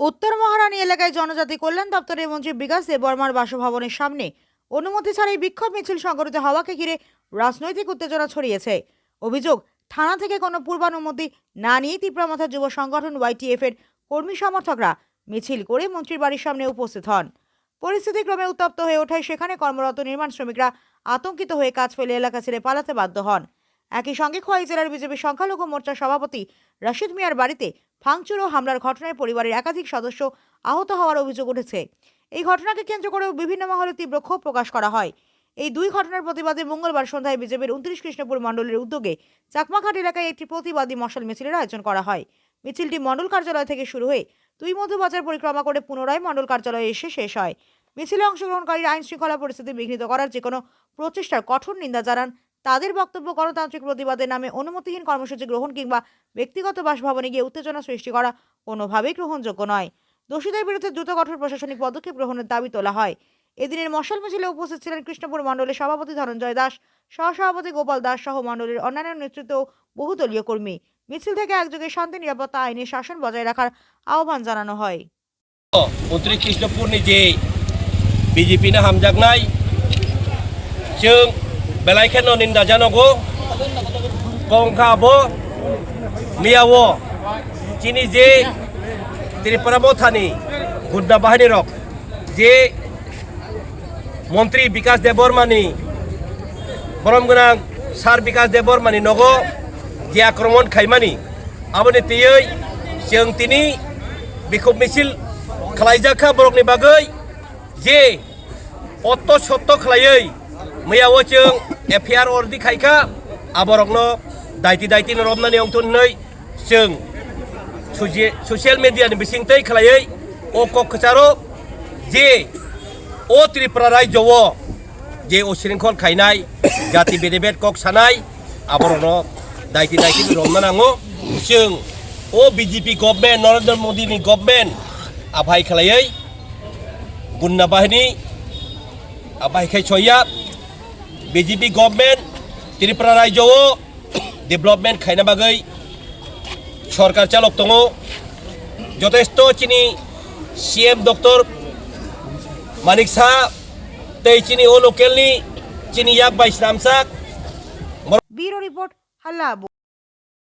উত্তর মহারানী এলাকায় জনজাতি কল্যাণ দপ্তরের মন্ত্রী বিকাশ দেববর্মার বাসভবনের সামনে অনুমতি ছাড়াই বিক্ষোভ মিছিল সংগঠিত হওয়াকে ঘিরে রাজনৈতিক উত্তেজনা ছড়িয়েছে। অভিযোগ, থানা থেকে কোনো পূর্বানুমতি না নিয়ে তীব্রমাথা যুব সংগঠন ওয়াইটিএফ এর কর্মী সমর্থকরা মিছিল করে মন্ত্রীর বাড়ির সামনে উপস্থিত হন। পরিস্থিতি ক্রমে উত্তপ্ত হয়ে ওঠায় সেখানে কর্মরত নির্মাণ শ্রমিকরা আতঙ্কিত হয়ে কাজ ফেলে এলাকা ছেড়ে পালাতে বাধ্য হন। একই সঙ্গে খোয়াই জেলার বিজেপি সংখ্যালঘু মোর্চার সভাপতি রশিদ মিয়ার বাড়িতে ভাঙচুর ও হামলার ঘটনায় পরিবারের একাধিক সদস্য আহত হওয়ার অভিযোগ উঠেছে। এই ঘটনাকে কেন্দ্র করেও বিভিন্ন মহলে তীব্র ক্ষোভ প্রকাশ করা হয়। এই দুই ঘটনার প্রতিবাদে মঙ্গলবার সন্ধ্যায় বিজেপির উনত্রিশ কৃষ্ণপুর মণ্ডলের উদ্যোগে চাকমাঘাট এলাকায় একটি প্রতিবাদী মশাল মিছিলের আয়োজন করা হয়। মিছিলটি মণ্ডল কার্যালয় থেকে শুরু হয়ে দুই মধুবাজার পরিক্রমা করে পুনরায় মণ্ডল কার্যালয়ে এসে শেষ হয়। মিছিলে অংশগ্রহণকারীরা আইন শৃঙ্খলা পরিস্থিতি বিঘ্নিত করার যে কোনো প্রচেষ্টার কঠোর নিন্দা জানান তাদের বক্তব্য গণতান্ত্রিক প্রতিবাদের নামে অনুমতিহীন কর্মসূচি গ্রহণ কিংবা ব্যক্তিগত বাসভবনে গিয়ে উত্তেজনা সৃষ্টি করা কোনোভাবেই গ্রহণযোগ্য নয়। দোষীদের বিরুদ্ধে দ্রুত কঠোর প্রশাসনিক পদক্ষেপ গ্রহণের দাবি তোলা হয়। এদিনের মশাল মিছিলে উপস্থিত ছিলেন কৃষ্ণপুর মণ্ডলের সভাপতি ধনঞ্জয় দাস, সহসভাপতি গোপাল দাস সহ মণ্ডলের অন্যান্য নেতৃত্ব বহুদলীয় কর্মী। মিছিল থেকে একযোগে শান্তি, নিরাপত্তা আইনে শাসন বজায় রাখার আহ্বান জানানো হয়। কৃষ্ণপুর নিজে বিজেপি না হামজাক নাই। বেলাই খেন নিন্দা janogo kongka বো মিয়াও চিনি যে ত্রিপুরা থানি গুড্ডা বাহিনীর যে মন্ত্রী বিকাশ দেববর্মানি বরমগুনা সার বিকাশ দেববর্মানি নগ যে আক্রমণ খাইমানি আবনি তেই যেং তিনি বিক্ষোভ মিছিল খালাইজাখা বরকনি বাগৈ যে অত সত্য খালাयै मैयावो जों एफआइआर अरदि खायखा आबरकनो दायथि दायथि रबनानै अंथुनै जों ससियेल मिडियानि बिसिंतै खालायै अ क'क्राझारो जे अ त्रिपुरा रायजोआव जे अशृंखल खायनाय जाति बेदे बेद कक सानाय आबरनो दायथि दायथि रबना नांगौ जों अ बिजेपि गभर्नमेन्ट नरेन्द्र मोदीनि गभर्नमेन्ट आभाय खालायै गुन्ना बाहिनी आभायखाय सया বিজেপি গভর্নমেন্ট ত্রিপুরা রাজ্যও ডেভেলপমেন্ট খাইনা বাগৈ সরকার চালক দো যথেষ্ট চিনি সিএম ডক্টর মানিক সাহা তৈ চিনি ও লোকেলনি চিনি ইয়াক বাইস নামসাক ব্যুরো রিপোর্ট হাল্লা